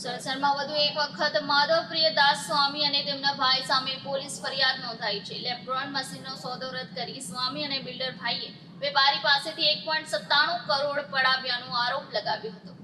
સલસરમાં વધુ એક વખત માધવપ્રિય દાસ સ્વામી અને તેમના ભાઈ સામે પોલીસ ફરિયાદ નોંધાઈ છે. લેબ્રોન મશીનનો સોદો રદ કરી સ્વામી અને બિલ્ડર ભાઈએ વેપારી પાસેથી એક પોઈન્ટ સત્તાણું કરોડ પડાવ્યાનો આરોપ લગાવ્યો હતો.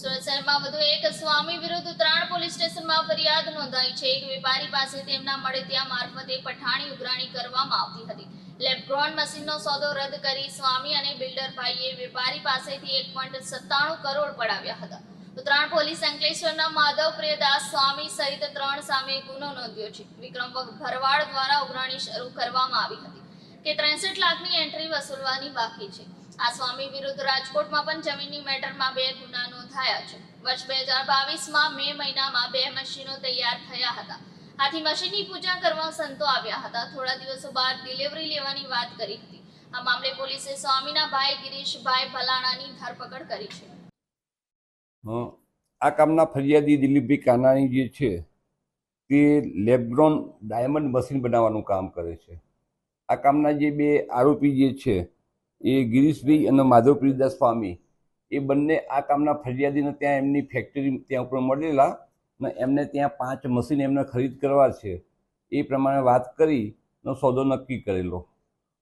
સુરત વધુ એક સ્વામી વિરુદ્ધ ઉત્તરાયણ પોલીસ સ્ટેશનમાં ફરિયાદ નોંધાઈ છે. એક વેપારી પાસે તેમના મળે ત્યાં મારફતે પઠાણી ઉઘરાણી કરવામાં આવતી હતી. લેબ્રોન મશીનનો સોદો રદ કરી સ્વામી અને બિલ્ડર ભાઈએ વેપારી પાસેથી એક પોઈન્ટ સત્તાણું કરોડ પડાવ્યા હતા. ઉત્તરાયણ પોલીસ અંકલેશ્વરના માધવપ્રિય દાસ સ્વામી સહિત ત્રણ સામે ગુનો નોંધ્યો છે. વિક્રમ ભરવાડ દ્વારા ઉઘરાણી શરૂ કરવામાં આવી હતી કે ત્રેસઠ લાખની એન્ટ્રી વસૂલવાની બાકી છે. આ સ્વામી વિરુદ્ધ રાજકોટમાં પણ જમીનની મેટરમાં બે ગુના નોંધાયા છે. વર્ષ બે હજાર બાવીસમાં મે મહિનામાં બે મશીનો તૈયાર થયા હતા. આથી મશીનની પૂજા કરવા સંતો આવ્યા હતા. થોડા દિવસો બાદ ડિલિવરી લેવાની વાત કરી હતી. આ મામલે પોલીસે સ્વામીના ભાઈ ગિરીશભાઈ ભલાણાની ધરપકડ કરી છે. આ કામના ફરિયાદી દિલીપભાઈ કાનાણી જે છે, તે લેબ્રોન ડાયમંડ મશીન બનાવવાનું કામ કરે છે. આ કામના જે બે આરોપી જે છે, એ ગિરીશભાઈ અને માધવપ્રીદાસ સ્વામી, એ બંને આ કામના ફરિયાદીને ત્યાં એમની ફેક્ટરી ત્યાં ઉપર મળેલા અને એમને ત્યાં પાંચ મશીન એમને ખરીદ કરવા છે. એ પ્રમાણે વાત કરી સોદો નક્કી કરેલો.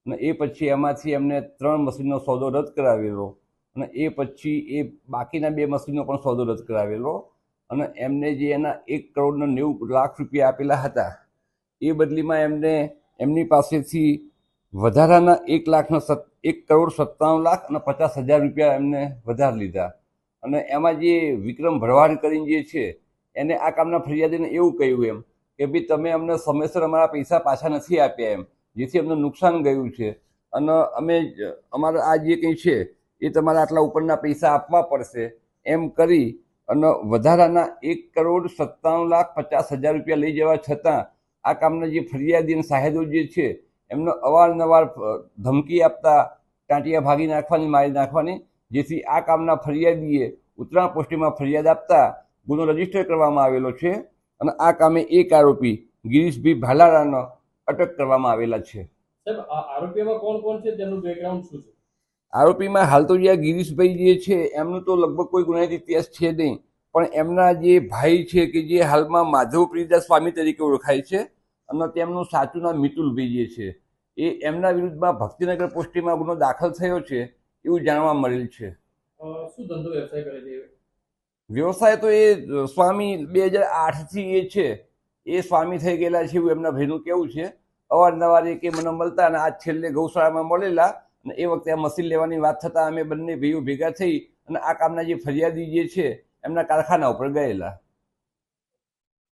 અને એ પછી એમાંથી એમને ત્રણ મશીનનો સોદો રદ કરાવેલો. અને એ પછી એ બાકીના બે મશીનો પણ સોદો રદ કરાવેલો. અને એમને જે એના એક કરોડના નેવું લાખ રૂપિયા આપેલા હતા, એ બદલીમાં એમને એમની પાસેથી વધારાના એક લાખના સત, એક કરોડ સત્તાણું લાખ અને પચાસ હજાર રૂપિયા એમને વધારે લીધા. અને એમાં જે વિક્રમ ભરવાડ કરીને જે છે, એને આ કામના ફરિયાદીને એવું કહ્યું એમ કે ભાઈ તમે અમને સમયસર અમારા પૈસા પાછા નથી આપ્યા એમ, જેથી અમને નુકસાન ગયું છે. અને અમે અમારા આ જે કંઈ છે એ તમારે આટલા ઉપરના પૈસા આપવા પડશે. એમ કરી અને વધારાના એક કરોડ સત્તાણું લાખ પચાસ હજાર રૂપિયા લઈ જવા છતાં આ કામના જે ફરિયાદી અને સાહેદો જે છે, એમને અવારનવાર ધમકી આપતા ટાંટિયા ભાગી નાખવાની, મારી નાખવાની, જેથી આ કામના ફરિયાદીએ ઉત્તરાણ પોસ્ટીમાં ફરિયાદ આપતા ગુનો રજિસ્ટર કરવામાં આવેલો છે અને આ કામે એક આરોપી ગિરીશભાઈ ભાલારાનો અટક કરવામાં આવેલા છે. સાહેબ, આ કોણ કોણ છે? તેનું બેકગ્રાઉન્ડ શું છે? આરોપીમાં હાલ તો જે આ ગિરીશભાઈ જે છે એમનું તો લગભગ કોઈ ગુનાહિત ઇતિહાસ છે નહીં. પણ એમના જે ભાઈ છે કે જે હાલમાં માધવ પ્રિયદાસ સ્વામી તરીકે ઓળખાય છે અને તેમનું સાચું નામ મિતુલભાઈ જે છે એ એમના વિરુદ્ધમાં ભક્તિનગર પોસ્ટીમાં ગુનો દાખલ થયો છે એવું જાણવા મળેલ છે. શું ધંધો વ્યવસાય કરે છે? વ્યવસાય તો એ સ્વામી બે હજાર આઠથી એ છે એ સ્વામી થઈ ગયેલા છે એવું એમના ભાઈનું કેવું છે. અવારનવાર એ કે મને મળતા અને આજ છેલ્લે ગૌશાળામાં મળેલા અને એ વખતે આ મશીન લેવાની વાત થતાં અમે બંને ભાઈઓ ભેગા થઈ અને આ કામના જે ફરિયાદી જે છે, એમના કારખાના ઉપર ગયેલા.